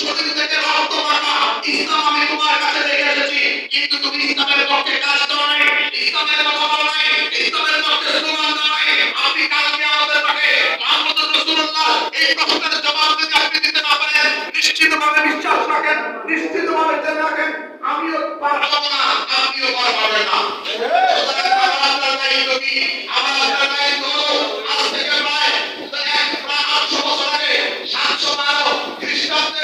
শরীর থেকে রক্ত মাখা ইসলাম আমি তোমার কাছে রেখে এসেছি। কিন্তু তুমি ইসলামের পক্ষে কাজ করো নাই, ইসলামের কথা বলো নাই, ইসলামের পক্ষে স্লোগান দাও নাই। আপনি কালকে আমাদের মাঠে মোহাম্মদ রসুল্লাহ এই প্রশ্নের জবাব যদি আপনি দিতে না পারেন, নিশ্চিতভাবে বিশ্বাস রাখেন, নিশ্চিতভাবে জেনে রাখেন, আমিও পারব না, আপনিও না